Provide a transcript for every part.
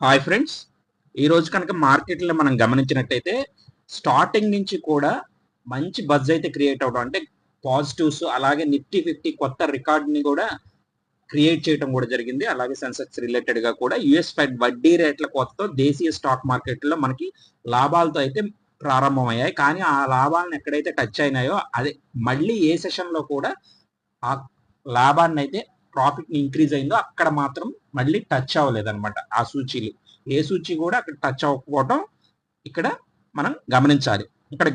Hi friends. ఈరోజు కనుక మార్కెట్లో మనం గమనించినట్టయితే స్టార్టింగ్ నుంచి కూడా మంచి బజ్ అయితే క్రియేట్ అవడం అంటే పాజిటివ్స్ అలాగే నిఫ్టీ ఫిఫ్టీ కొత్త రికార్డ్ని కూడా క్రియేట్ చేయడం కూడా జరిగింది. అలాగే సెన్సెక్స్ రిలేటెడ్గా కూడా యుఎస్ ఫెడ్ వడ్డీ రేట్ల కొత్తతో దేశీయ స్టాక్ మార్కెట్లో మనకి లాభాలతో అయితే ప్రారంభమయ్యాయి. కానీ ఆ లాభాలను ఎక్కడైతే టచ్ అయినాయో అదే మళ్ళీ ఏ సెషన్లో కూడా ఆ లాభాన్ని అయితే ప్రాఫిట్ ఇంక్రీజ్ అయిందో అక్కడ మాత్రం మళ్ళీ టచ్ అవ్వలేదు అనమాట ఆ సూచీలు. ఏ సూచి కూడా అక్కడ టచ్ అవ్వకపోవడం ఇక్కడ మనం గమనించాలి. ఇక్కడ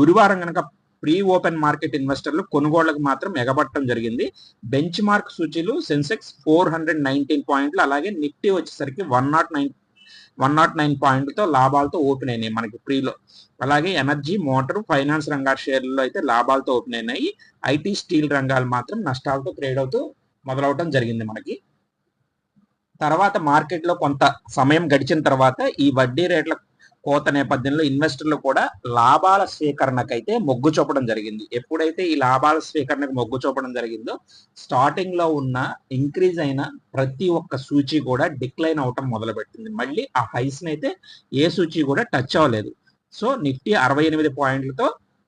గురువారం కనుక ప్రీ ఓపెన్ మార్కెట్ ఇన్వెస్టర్లు కొనుగోళ్ళకు మాత్రం ఎగబట్టడం జరిగింది. బెంచ్ మార్క్ సూచీలు సెన్సెక్స్ ఫోర్ హండ్రెడ్ నైన్టీన్ పాయింట్లు అలాగే నిఫ్టీ వచ్చేసరికి one nought nine one nought nine పాయింట్లతో లాభాలతో ఓపెన్ అయినాయి మనకి ప్రీలో. అలాగే ఎనర్జీ మోటార్ ఫైనాన్స్ రంగాల షేర్లలో అయితే లాభాలతో ఓపెన్ అయినాయి. ఐటీ స్టీల్ రంగాలు మాత్రం నష్టాలతో ట్రేడ్ అవుతూ మొదలవటం జరిగింది మనకి. తర్వాత మార్కెట్లో కొంత సమయం గడిచిన తర్వాత ఈ వడ్డీ రేట్ల కోత నేపథ్యంలో ఇన్వెస్టర్లు కూడా లాభాల స్వీకరణకైతే మొగ్గు చూపడం జరిగింది. ఎప్పుడైతే ఈ లాభాల స్వీకరణకు మొగ్గు చూపడం జరిగిందో స్టార్టింగ్లో ఉన్న ఇంక్రీజ్ అయిన ప్రతి ఒక్క సూచి కూడా డిక్లైన్ అవటం మొదలుపెట్టింది. మళ్ళీ ఆ హైస్ అయితే ఏ సూచి కూడా టచ్ అవ్వలేదు. సో నిఫ్టీ అరవై ఎనిమిది పాయింట్లతో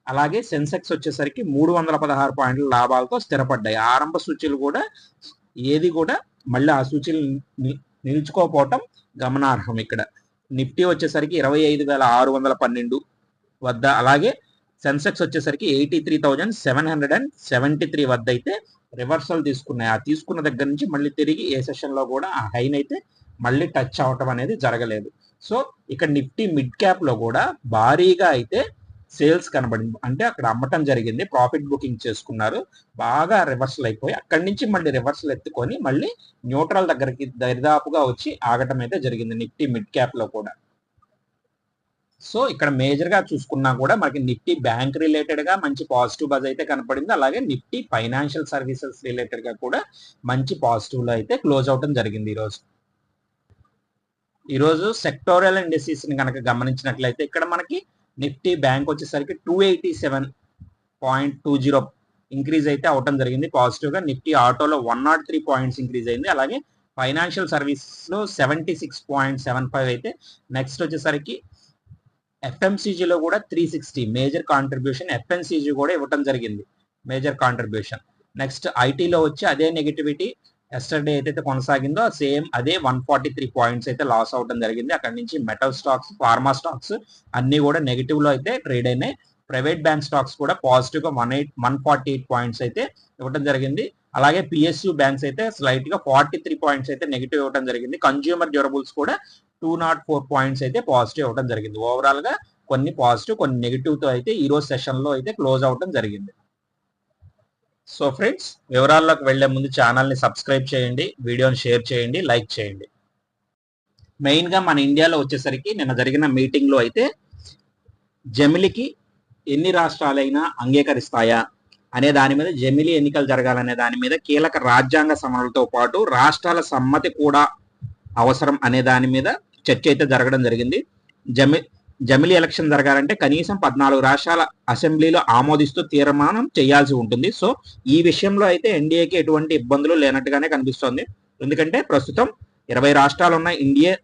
అలాగే సెన్సెక్స్ వచ్చేసరికి మూడు వందల పదహారు పాయింట్ల లాభాలతో స్థిరపడ్డాయి. ఆరంభ సూచీలు కూడా ఏది కూడా మళ్ళీ ఆ సూచీలు ని- నిలుచుకోకపోవటం గమనార్హం ఇక్కడ. నిఫ్టీ వచ్చేసరికి ఇరవై ఐదు వేల ఆరు వందల పన్నెండు వద్ద అలాగే సెన్సెక్స్ వచ్చేసరికి eighty three thousand seven hundred and seventy three వద్ద అయితే రివర్సల్ తీసుకున్నాయి. ఆ తీసుకున్న దగ్గర నుంచి మళ్ళీ తిరిగి ఏ సెషన్లో కూడా ఆ హైన్ అయితే మళ్ళీ టచ్ అవటం అనేది జరగలేదు. సో ఇక్కడ నిఫ్టీ మిడ్ క్యాప్లో కూడా భారీగా అయితే సేల్స్ కనబడింది. అంటే అక్కడ అమ్మటం జరిగింది. ప్రాఫిట్ బుకింగ్ చేసుకున్నారు. బాగా రివర్సల్ అయిపోయి అక్కడి నుంచి మళ్ళీ రివర్సల్ ఎత్తుకొని మళ్ళీ న్యూట్రల్ దగ్గరికి దరిదాపుగా వచ్చి ఆగటం అయితే జరిగింది. నిఫ్టీ మిడ్ క్యాప్లో కూడా. సో ఇక్కడ మేజర్గా చూసుకున్నా కూడా మనకి నిఫ్టీ బ్యాంక్ రిలేటెడ్గా మంచి పాజిటివ్ బజ్ అయితే కనపడింది. అలాగే నిఫ్టీ ఫైనాన్షియల్ సర్వీసెస్ రిలేటెడ్గా కూడా మంచి పాజిటివ్లో అయితే క్లోజ్ అవటం జరిగింది ఈరోజు. ఈరోజు సెక్టోరియల్ ఇండస్ట్రీస్ని కనుక గమనించినట్లయితే ఇక్కడ మనకి నిఫ్టీ బ్యాంక్ వచ్చేసరికి two eighty seven point two zero increase అయితే అవటం జరిగింది. పాజిటివ్గా నిఫ్టీ ఆటోలో one nought three points increase అయింది. అలాగే ఫైనాన్షియల్ సర్వీస్లో seventy six point seven five అయితే నెక్స్ట్ వచ్చేసరికి ఎఫ్ఎంసీజీలో కూడా three sixty major contribution FMCG కూడా ఇవ్వటం జరిగింది. మేజర్ కాంట్రిబ్యూషన్ నెక్స్ట్ ఐటీలో వచ్చి అదే నెగిటివిటీ ఎస్టర్డే ఏదైతే కొనసాగిందో సేమ్ అదే వన్ ఫార్టీ త్రీ పాయింట్స్ అయితే లాస్ అవడం జరిగింది. అక్కడ నుంచి మెటల్ స్టాక్స్ ఫార్మా స్టాక్స్ అన్ని కూడా నెగిటివ్లో అయితే ట్రేడ్ అయినాయి. ప్రైవేట్ బ్యాంక్ స్టాక్స్ కూడా పాజిటివ్గా one eight one forty eight points అయితే ఇవ్వడం జరిగింది. అలాగే పిఎస్యు బ్యాంక్స్ అయితే స్లైట్గా ఫార్టీ త్రీ పాయింట్స్ అయితే నెగిటివ్ ఇవ్వడం జరిగింది. కన్జ్యూమర్ డ్యూరబుల్స్ కూడా టూ నాట్ ఫోర్ పాయింట్స్ అయితే పాజిటివ్ ఇవ్వడం జరిగింది. ఓవరాల్గా కొన్ని పాజిటివ్ కొన్ని నెగిటివ్తో అయితే ఈ రోజు సెషన్లో అయితే క్లోజ్ అవడం జరిగింది. సో ఫ్రెండ్స్ వివరాల్లోకి వెళ్ళే ముందు ఛానల్ని సబ్స్క్రైబ్ చేయండి వీడియోని షేర్ చేయండి లైక్ చేయండి. మెయిన్గా మన ఇండియాలో వచ్చేసరికి నిన్న జరిగిన మీటింగ్లో అయితే జమిలికి ఎన్ని రాష్ట్రాలైనా అంగీకరిస్తాయా అనే దాని మీద జమిలి ఎన్నికలు జరగాలనే దాని మీద కీలక రాజ్యాంగ సమరాలతో పాటు రాష్ట్రాల సమ్మతి కూడా అవసరం అనే దాని మీద చర్చ అయితే జరగడం జరిగింది. జమి జమిలి ఎలక్షన్ జరగాలంటే కనీసం పద్నాలుగు రాష్ట్రాల అసెంబ్లీలో ఆమోదిస్తూ తీర్మానం చేయాల్సి ఉంటుంది. సో ఈ విషయంలో అయితే ఎన్డీఏకి ఎటువంటి ఇబ్బందులు లేనట్టుగానే కనిపిస్తోంది. ఎందుకంటే ప్రస్తుతం ఇరవై రాష్ట్రాలు ఉన్న ఎన్డీఏ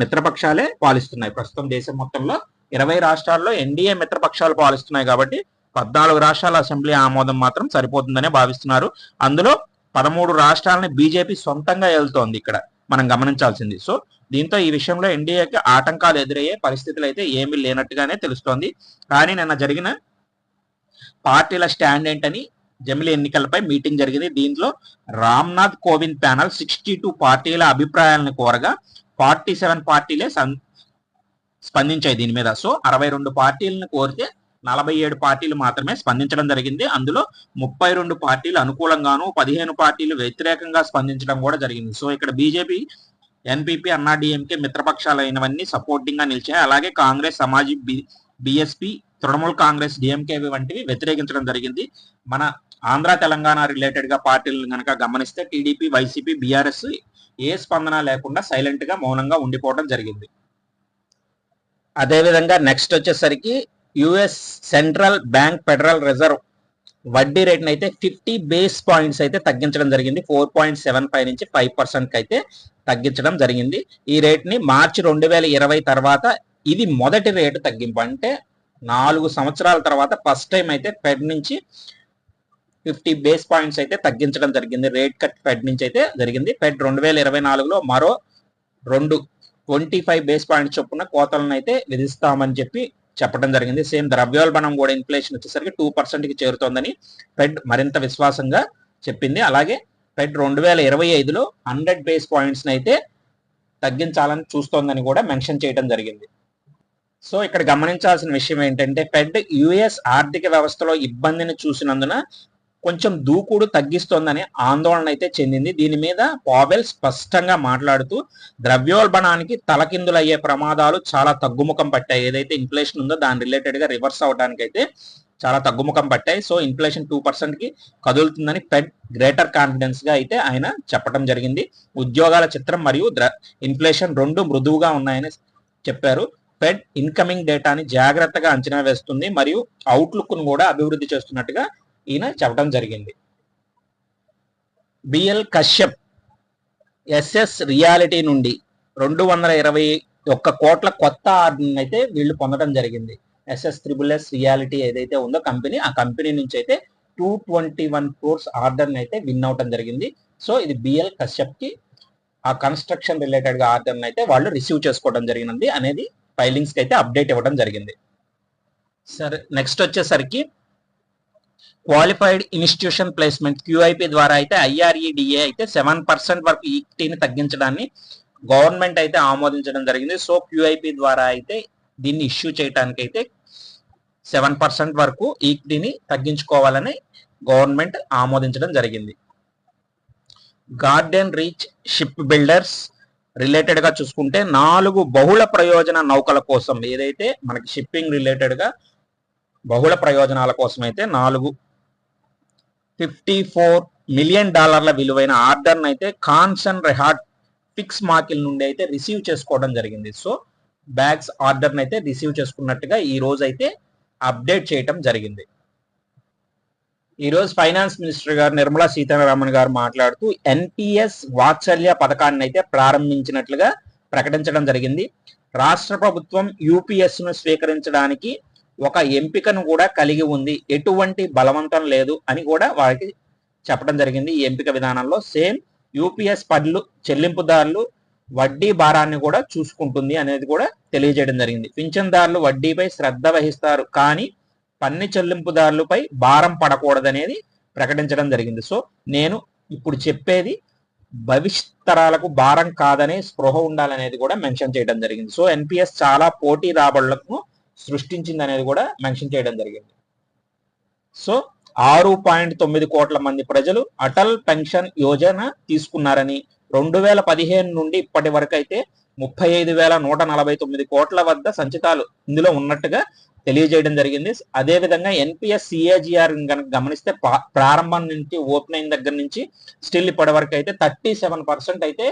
మిత్రపక్షాలే పాలిస్తున్నాయి. ప్రస్తుతం దేశం మొత్తంలో ఇరవై రాష్ట్రాల్లో ఎన్డీఏ మిత్రపక్షాలు పాలిస్తున్నాయి కాబట్టి పద్నాలుగు రాష్ట్రాల అసెంబ్లీ ఆమోదం మాత్రం సరిపోతుందనే భావిస్తున్నారు. అందులో పదమూడు రాష్ట్రాలని బీజేపీ సొంతంగా వెళ్తోంది ఇక్కడ. మనం గమనించాల్సింది. సో దీంతో ఈ విషయంలో ఎన్డీఏకి ఆటంకాలు ఎదురయ్యే పరిస్థితులు అయితే ఏమీ లేనట్టుగానే తెలుస్తోంది. కానీ నిన్న జరిగిన పార్టీల స్టాండ్ ఏంటని జమిలి ఎన్నికలపై మీటింగ్ జరిగింది. దీంట్లో Ramnath Kovind panel sixty two పార్టీల అభిప్రాయాలను కోరగా ఫార్టీ సెవెన్ పార్టీలే సం- స్పందించాయి దీని మీద. సో అరవై రెండు పార్టీలను కోరితే నలభై ఏడు పార్టీలు మాత్రమే స్పందించడం జరిగింది. అందులో ముప్పై రెండు పార్టీలు అనుకూలంగాను పదిహేను పార్టీలు వ్యతిరేకంగా స్పందించడం కూడా జరిగింది. సో ఇక్కడ బీజేపీ ఎన్పీపీ అన్నాడీఎంకే మిత్రపక్షాలైనవన్నీ సపోర్టింగ్గా నిలిచాయి. అలాగే కాంగ్రెస్ సమాజ్ బిఎస్పీ తృణమూల్ కాంగ్రెస్ డిఎంకే వంటివి వ్యతిరేకించడం జరిగింది. మన ఆంధ్ర తెలంగాణ రిలేటెడ్గా పార్టీలను కనుక గమనిస్తే టీడీపీ వైసీపీ బీఆర్ఎస్ ఏ స్పందన లేకుండా సైలెంట్గా మౌనంగా ఉండిపోవడం జరిగింది. అదేవిధంగా నెక్స్ట్ వచ్చేసరికి US central bank Federal Reserve వడ్డీ రేట్ని అయితే ఫిఫ్టీ బేస్ పాయింట్స్ అయితే తగ్గించడం జరిగింది. ఫోర్ పాయింట్ సెవెన్ ఫైవ్ నుంచి ఫైవ్ పర్సెంట్ అయితే తగ్గించడం జరిగింది. ఈ రేట్ని మార్చి రెండు వేల ఇరవై తర్వాత ఇది మొదటి రేటు తగ్గింపు. అంటే నాలుగు సంవత్సరాల తర్వాత ఫస్ట్ టైం అయితే ఫెడ్ నుంచి ఫిఫ్టీ బేస్ పాయింట్స్ అయితే తగ్గించడం జరిగింది. రేట్ కట్ ఫెడ్ నుంచి అయితే జరిగింది. ఫెడ్ రెండు వేల ఇరవై నాలుగులో మరో రెండు ట్వంటీ ఫైవ్ బేస్ పాయింట్స్ చొప్పున కోతలను అయితే విధిస్తామని చెప్పి చెప్పడం జరిగింది. సేమ్ ద్రవ్యోల్బణం కూడా ఇన్ఫ్లేషన్ వచ్చేసరికి టూ పర్సెంట్కి చేరుతోందని ఫెడ్ మరింత విశ్వాసంగా చెప్పింది. అలాగే ఫెడ్ రెండు వేల ఇరవై ఐదులో హండ్రెడ్ బేస్ పాయింట్స్ని అయితే తగ్గించాలని చూస్తోందని కూడా మెన్షన్ చేయడం జరిగింది. సో ఇక్కడ గమనించాల్సిన విషయం ఏంటంటే ఫెడ్ యుఎస్ ఆర్థిక వ్యవస్థలో ఇబ్బందిని చూసినందున కొంచెం దూకుడు తగ్గిస్తోందని ఆందోళన అయితే చెందింది. దీని మీద పావెల్ స్పష్టంగా మాట్లాడుతూ ద్రవ్యోల్బణానికి తలకిందులయ్యే ప్రమాదాలు చాలా తగ్గుముఖం పట్టాయి. ఏదైతే ఇన్ఫ్లేషన్ ఉందో దాని రిలేటెడ్గా రివర్స్ అవడానికి అయితే చాలా తగ్గుముఖం పట్టాయి. సో ఇన్ఫ్లేషన్ టూ పర్సెంట్కి కదులుతుందని ఫెడ్ గ్రేటర్ కాన్ఫిడెన్స్గా అయితే ఆయన చెప్పడం జరిగింది. ఉద్యోగాల చిత్రం మరియు ఇన్ఫ్లేషన్ రెండు మృదువుగా ఉన్నాయని చెప్పారు. ఫెడ్ ఇన్కమింగ్ డేటాని జాగ్రత్తగా అంచనా వేస్తుంది మరియు అవుట్లుక్ను కూడా అభివృద్ధి చేస్తున్నట్టుగా ఈయన చెప్పడం జరిగింది. బిఎల్ కశ్యప్ ఎస్ఎస్ రియాలిటీ నుండి రెండు వందల ఇరవై ఒక్క కోట్ల కొత్త ఆర్డర్ని అయితే వీళ్ళు పొందడం జరిగింది. ఎస్ఎస్ త్రిబుల్ ఎస్ రియాలిటీ ఏదైతే ఉందో కంపెనీ ఆ కంపెనీ నుంచి అయితే టూ ట్వంటీ వన్ క్రోర్స్ ఆర్డర్ని అయితే విన్ అవటం జరిగింది. సో ఇది బిఎల్ కశ్యప్కి ఆ కన్స్ట్రక్షన్ రిలేటెడ్గా ఆర్డర్ని అయితే వాళ్ళు రిసీవ్ చేసుకోవడం జరిగినది అనేది ఫైలింగ్స్కి అయితే అప్డేట్ ఇవ్వడం జరిగింది. సరే నెక్స్ట్ వచ్చేసరికి క్వాలిఫైడ్ ఇన్స్టిట్యూషన్ ప్లేస్మెంట్ క్యూఐపి ద్వారా అయితే ఐఆర్ఈడిఏ అయితే సెవెన్ పర్సెంట్ వరకు ఈక్టీని తగ్గించడాన్ని గవర్నమెంట్ అయితే ఆమోదించడం జరిగింది. సో క్యూఐపి ద్వారా అయితే దీన్ని ఇష్యూ చేయడానికి అయితే సెవెన్ పర్సెంట్ వరకు ఈక్టీని తగ్గించుకోవాలని గవర్నమెంట్ ఆమోదించడం జరిగింది. గార్డెన్ రీచ్ షిప్ బిల్డర్స్ రిలేటెడ్గా చూసుకుంటే నాలుగు బహుళ ప్రయోజన నౌకల కోసం ఏదైతే మనకి షిప్పింగ్ రిలేటెడ్గా బహుళ ప్రయోజనాల కోసం అయితే నాలుగు ఫిఫ్టీ ఫోర్ మిలియన్ డాలర్ల విలువైన ఆర్డర్ అయితే కాన్సన్ రెహాట్ ఫిక్స్ మాకిల్ నుండి అయితే రిసీవ్ చేసుకోవడం జరిగింది. సో బ్యాగ్స్ ఆర్డర్ అయితే రిసీవ్ చేసుకున్నట్టుగా ఈ రోజు అయితే అప్డేట్ చేయటం జరిగింది. ఈరోజు ఫైనాన్స్ మినిస్టర్ గారు నిర్మలా సీతారామన్ గారు మాట్లాడుతూ ఎన్పిఎస్ వాత్సల్య పథకాన్ని అయితే ప్రారంభించినట్లుగా ప్రకటించడం జరిగింది. రాష్ట్ర ప్రభుత్వం యూపీఎస్ను స్వీకరించడానికి ఒక ఎంపికను కూడా కలిగి ఉంది. ఎటువంటి బలవంతం లేదు అని కూడా వారికి చెప్పడం జరిగింది ఈ ఎంపిక విధానంలో. సేమ్ యూపీఎస్ పడ్లు చెల్లింపుదారులు వడ్డీ భారాన్ని కూడా చూసుకుంటుంది అనేది కూడా తెలియజేయడం జరిగింది. పింఛన్దారులు వడ్డీపై శ్రద్ధ వహిస్తారు కానీ పన్ను చెల్లింపుదారులపై భారం పడకూడదనేది ప్రకటించడం జరిగింది. సో నేను ఇప్పుడు చెప్పేది భవిష్యత్ తరాలకు భారం కాదనే స్పృహ ఉండాలనేది కూడా మెన్షన్ చేయడం జరిగింది. సో ఎన్పిఎస్ చాలా పోటీ రాబడులకు సృష్టించింది అనేది కూడా మెన్షన్ చేయడం జరిగింది. సో ఆరు పాయింట్ తొమ్మిది కోట్ల మంది ప్రజలు అటల్ పెన్షన్ యోజన తీసుకున్నారని రెండు వేల పదిహేను నుండి ఇప్పటి వరకు అయితే ముప్పై ఐదు వేల నూట నలభై తొమ్మిది కోట్ల వద్ద సంచితాలు ఇందులో ఉన్నట్టుగా తెలియజేయడం జరిగింది. అదే విధంగా ఎన్పిఎస్ సిఏజిఆర్ కనుక గమనిస్తే ప్రారంభం నుంచి ఓపెన్ అయిన దగ్గర నుంచి స్టిల్ ఇప్పటి వరకు అయితే థర్టీ సెవెన్ పర్సెంట్ అయితే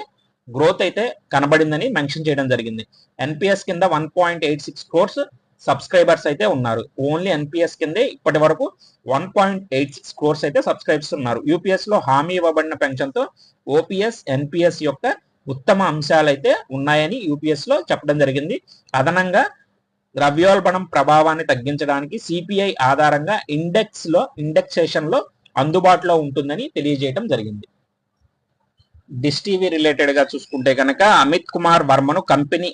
గ్రోత్ అయితే కనబడిందని మెన్షన్ చేయడం జరిగింది. ఎన్పిఎస్ కింద one point eight six crores subscribers అయితే ఉన్నారు. ఓన్లీ ఎన్పిఎస్ కిందే ఇప్పటి వరకు one point eight six crores అయితే సబ్స్క్రైబ్స్ ఉన్నారు. యూపీఎస్లో హామీ ఇవ్వబడిన పెన్షన్తో ఓపీఎస్ ఎన్పిఎస్ యొక్క ఉత్తమ అంశాలు అయితే ఉన్నాయని యూపీఎస్లో చెప్పడం జరిగింది. అదనంగా ద్రవ్యోల్బణం ప్రభావాన్ని తగ్గించడానికి సిపిఐ ఆధారంగా ఇండెక్స్లో ఇండెక్సేషన్లో అందుబాటులో ఉంటుందని తెలియజేయడం జరిగింది. డిస్ టీవీ రిలేటెడ్గా చూసుకుంటే కనుక అమిత్ కుమార్ వర్మను కంపెనీ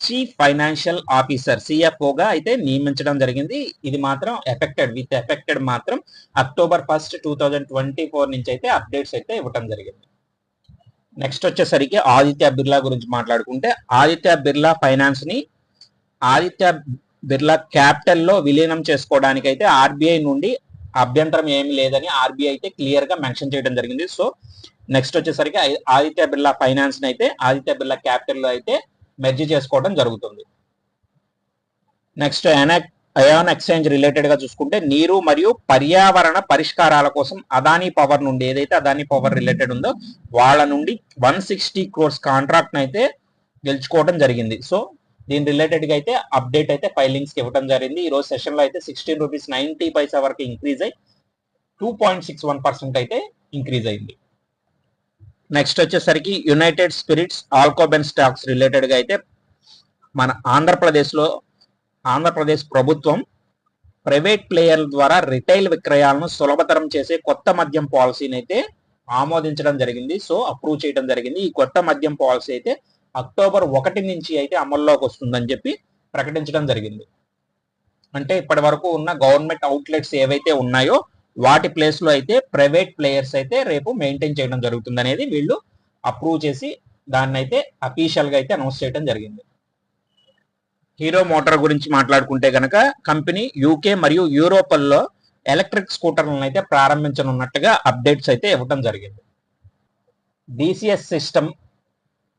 చీఫ్ ఫైనాన్షియల్ ఆఫీసర్ సిఎఫ్ఓగా అయితే నియమించడం జరిగింది. ఇది మాత్రం ఎఫెక్టెడ్ విత్ ఎఫెక్టెడ్ మాత్రం October first two thousand twenty four నుంచి అయితే అప్డేట్స్ అయితే ఇవ్వటం జరిగింది. నెక్స్ట్ వచ్చేసరికి ఆదిత్య బిర్లా గురించి మాట్లాడుకుంటే ఆదిత్య బిర్లా ఫైనాన్స్ని ఆదిత్య బిర్లా క్యాపిటల్లో విలీనం చేసుకోవడానికి అయితే ఆర్బీఐ నుండి అభ్యంతరం ఏమి లేదని ఆర్బీఐ అయితే క్లియర్గా మెన్షన్ చేయడం జరిగింది. సో నెక్స్ట్ వచ్చేసరికి ఆదిత్య బిర్లా ఫైనాన్స్ అయితే ఆదిత్య బిర్లా క్యాపిటల్లో అయితే మెర్జ్ చేసుకోవడం జరుగుతుంది. నెక్స్ట్ అయాన్ ఎక్స్చేంజ్ రిలేటెడ్గా చూసుకుంటే నీరు మరియు పర్యావరణ పరిష్కారాల కోసం అదానీ పవర్ నుండి ఏదైతే అదానీ పవర్ రిలేటెడ్ ఉందో వాళ్ళ నుండి వన్ సిక్స్టీ క్రోర్స్ కాంట్రాక్ట్ అయితే గెలుచుకోవడం జరిగింది. సో దీని రిలేటెడ్గా అయితే అప్డేట్ అయితే ఫైలింగ్స్ ఇవ్వడం జరిగింది. ఈ రోజు సెషన్లో అయితే సిక్స్టీన్ రూపీస్ నైన్టీ పైసా వరకు ఇంక్రీజ్ అయ్యి two point six one percent అయితే ఇంక్రీజ్ అయింది. నెక్స్ట్ వచ్చేసరికి యునైటెడ్ స్పిరిట్స్ ఆల్కోబెన్ స్టాక్స్ రిలేటెడ్గా అయితే మన ఆంధ్రప్రదేశ్లో ఆంధ్రప్రదేశ్ ప్రభుత్వం ప్రైవేట్ ప్లేయర్ల ద్వారా రిటైల్ విక్రయాలను సులభతరం చేసే కొత్త మద్యం పాలసీని అయితే ఆమోదించడం జరిగింది. సో అప్రూవ్ చేయడం జరిగింది. ఈ కొత్త మద్యం పాలసీ అయితే అక్టోబర్ ఒకటి నుంచి అయితే అమల్లోకి వస్తుందని చెప్పి ప్రకటించడం జరిగింది. అంటే ఇప్పటి వరకు ఉన్న గవర్నమెంట్ అవుట్లెట్స్ ఏవైతే ఉన్నాయో వాటి ప్లేస్లో అయితే ప్రైవేట్ ప్లేయర్స్ అయితే రేపు మెయింటైన్ చేయడం జరుగుతుంది అనేది వీళ్ళు అప్రూవ్ చేసి దాన్ని అయితే అఫీషియల్గా అయితే అనౌన్స్ చేయడం జరిగింది. హీరో మోటార్ గురించి మాట్లాడుకుంటే గనక కంపెనీ యూకే మరియు యూరోపల్లో ఎలక్ట్రిక్ స్కూటర్లను అయితే ప్రారంభించనున్నట్టుగా అప్డేట్స్ అయితే ఇవ్వడం జరిగింది. డిసిఎస్ సిస్టమ్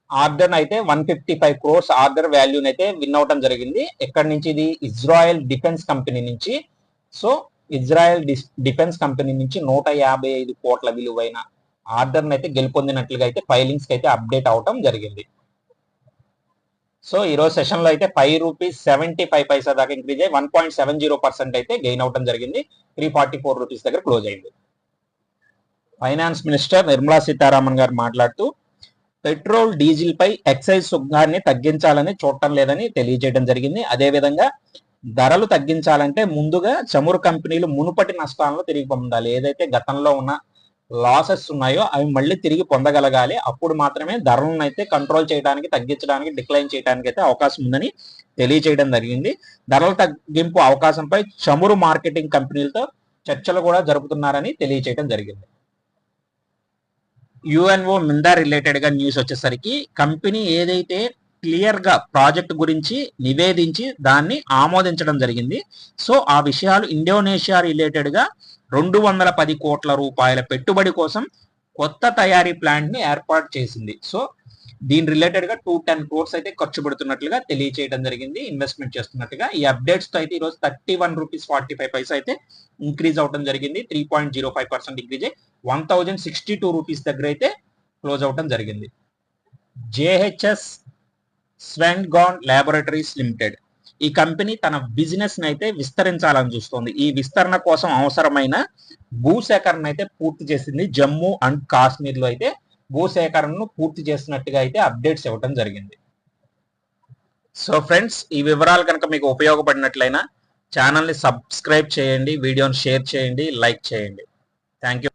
ఆర్డర్ అయితే one fifty five crores order వాల్యూని అయితే విన్ అవటం జరిగింది. ఎక్కడి నుంచి? ఇది ఇజ్రాయెల్ డిఫెన్స్ కంపెనీ నుంచి. సో ఇజ్రాయెల్ డిఫెన్స్ కంపెనీ నుంచి నూట యాభై ఐదు కోట్ల విలువైన ఆర్డర్ని అయితే గెలుపొందినట్లుగా అయితే ఫైలింగ్స్ అయితే అప్డేట్ అవటం జరిగింది. సో ఈరోజు సెషన్లో అయితే five rupees seventy five paisa దాకా ఇంక్రీజ్ అయ్యి one point seven zero percent అయితే గెయిన్ అవటం జరిగింది. త్రీ ఫార్టీ ఫోర్ రూపీస్ దగ్గర క్లోజ్ అయింది. ఫైనాన్స్ మినిస్టర్ నిర్మలా సీతారామన్ గారు మాట్లాడుతూ పెట్రోల్ డీజిల్ పై ఎక్సైజ్ సుంకాన్ని తగ్గించాలని చూడటం లేదని తెలియజేయడం జరిగింది. అదేవిధంగా ధరలు తగ్గించాలంటే ముందుగా చమురు కంపెనీలు మునుపటి నష్టాలను తిరిగి పొందాలి. ఏదైతే గతంలో ఉన్న లాసెస్ ఉన్నాయో అవి మళ్ళీ తిరిగి పొందగలగాలి. అప్పుడు మాత్రమే ధరలను అయితే కంట్రోల్ చేయడానికి తగ్గించడానికి డిక్లైన్ చేయడానికి అయితే అవకాశం ఉందని తెలియజేయడం జరిగింది. ధరల తగ్గింపు అవకాశంపై చమురు మార్కెటింగ్ కంపెనీలతో చర్చలు కూడా జరుపుతున్నారని తెలియజేయడం జరిగింది. యుఎన్ఓ మిందా రిలేటెడ్గా న్యూస్ వచ్చేసరికి కంపెనీ ఏదైతే క్లియర్గా ప్రాజెక్ట్ గురించి నివేదించి దాన్ని ఆమోదించడం జరిగింది. సో ఆ విషయాలు ఇండోనేషియా రిలేటెడ్గా రెండు వందల పది కోట్ల రూపాయల పెట్టుబడి కోసం కొత్త తయారీ ప్లాంట్ని ఏర్పాటు చేసింది. సో దీని రిలేటెడ్గా టూ టెన్ క్రోర్స్ అయితే ఖర్చు పెడుతున్నట్లుగా తెలియచేయడం జరిగింది ఇన్వెస్ట్మెంట్ చేస్తున్నట్టుగా. ఈ అప్డేట్స్తో అయితే ఈరోజు thirty one rupees forty five paisa అయితే ఇంక్రీజ్ అవడం జరిగింది. Three point zero five percent increase అయ్యి one thousand sixty two rupees దగ్గర అయితే క్లోజ్ అవడం జరిగింది. జేహెచ్ఎస్ స్వెన్గాన్ ల్యాబొరేటరీస్ లిమిటెడ్ ఈ కంపెనీ తన బిజినెస్ని అయితే విస్తరించాలని చూస్తోంది. ఈ విస్తరణ కోసం అవసరమైన భూసేకరణ అయితే పూర్తి చేసింది. జమ్మూ అండ్ కాశ్మీర్లో అయితే భూసేకరణను పూర్తి చేసినట్టుగా అయితే అప్డేట్స్ ఇవ్వడం జరిగింది. సో ఫ్రెండ్స్ ఈ వివరాలు కనుక మీకు ఉపయోగపడినట్లయినా ఛానల్ని సబ్స్క్రైబ్ చేయండి వీడియోని షేర్ చేయండి లైక్ చేయండి. Thank you